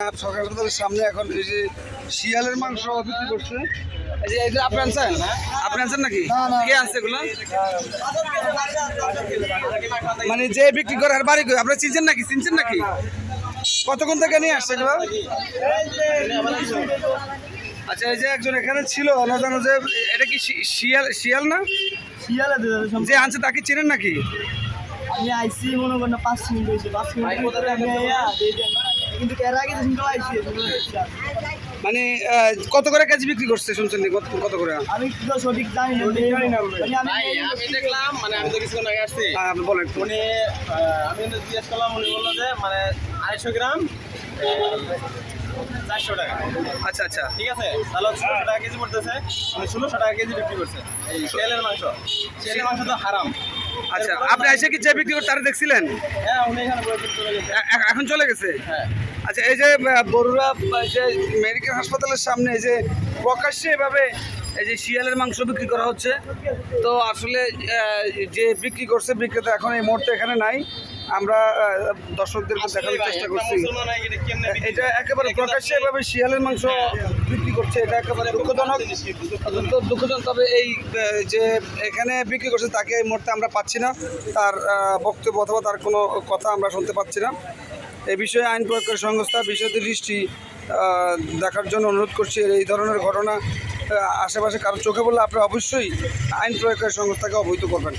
আর সরকার সামনে এখন এই যে শিয়ালের মাংস বিক্রি করছে। এই যে আপনি আনছেন আপনি আনছেন নাকি? কে আনছে এগুলো? মানে যে বিক্রি করে আর বাড়ি করে আপনারা চিনছেন নাকি? চিনছেন নাকি? কতক্ষণ থেকে নিয়ে আসছে এগুলো? আচ্ছা এই যে একজন এখানে ছিল না জানো যে এটা কি শিয়াল শিয়াল না? শিয়ালে। যে আনছে তাকে চেনেন নাকি? আমি আইসি মনে করেন পাঁচ মিনিট হয়েছে। পাঁচ মিনিট কিন্তু এর আগে তো শুনতে আইসি মানে কত করে কেজি বিক্রি করছে শুনছেন কত কত করে? আমি তো সঠিক জানি না। জানি না মানে আমি দেখলাম মানে আমি তো কিছুক্ষণ আগে আসছি। হ্যাঁ, আপনি বলেন। উনি আমি জিজ্ঞেস করলাম উনি বলল যে মানে আড়াইশো গ্রাম চারশো টাকা। আচ্ছা আচ্ছা। ঠিক আছে? তাহলে ষোলোশো টাকা কেজি পড়তেছে? উনি ষোলোশো টাকা কেজি বিক্রি করছে। এই শিয়ালের মাংস। শিয়ালের মাংস তো হারাম। আচ্ছা আপনি এসে কি যে বিক্রি করতে তারা দেখছিলেন? হ্যাঁ উনি এখানে চলে গেছে। এ- এ- এখন চলে গেছে? হ্যাঁ। আচ্ছা এই যে বড়ুরা যে মেডিকেল হাসপাতালের সামনে এই যে প্রকাশ্যে এভাবে এই যে শিয়ালের মাংস বিক্রি করা হচ্ছে তো আসলে যে বিক্রি করছে বিক্রেতা এখন এই মুহূর্তে এখানে নাই। আমরা দর্শকদের দেখানোর চেষ্টা করছি। এটা? একেবারে প্রকাশ্যে এভাবে শিয়ালের মাংস বিক্রি করছে এটা একেবারে দুঃখজনক। দুঃখজনক। তবে এই যে এখানে বিক্রি করছে তাকে এই মুহূর্তে আমরা পাচ্ছি না। তার বক্তব্য অথবা তার কোনো কথা আমরা শুনতে পাচ্ছি না। এ বিষয়ে আইন প্রয়োগকারী সংস্থা বিষয়টির দৃষ্টি দেখার জন্য অনুরোধ করছি। এই ধরনের ঘটনা আশেপাশে কারও চোখে বললে আপনারা অবশ্যই আইন প্রয়োগকারী সংস্থাকে অবহিত করবেন।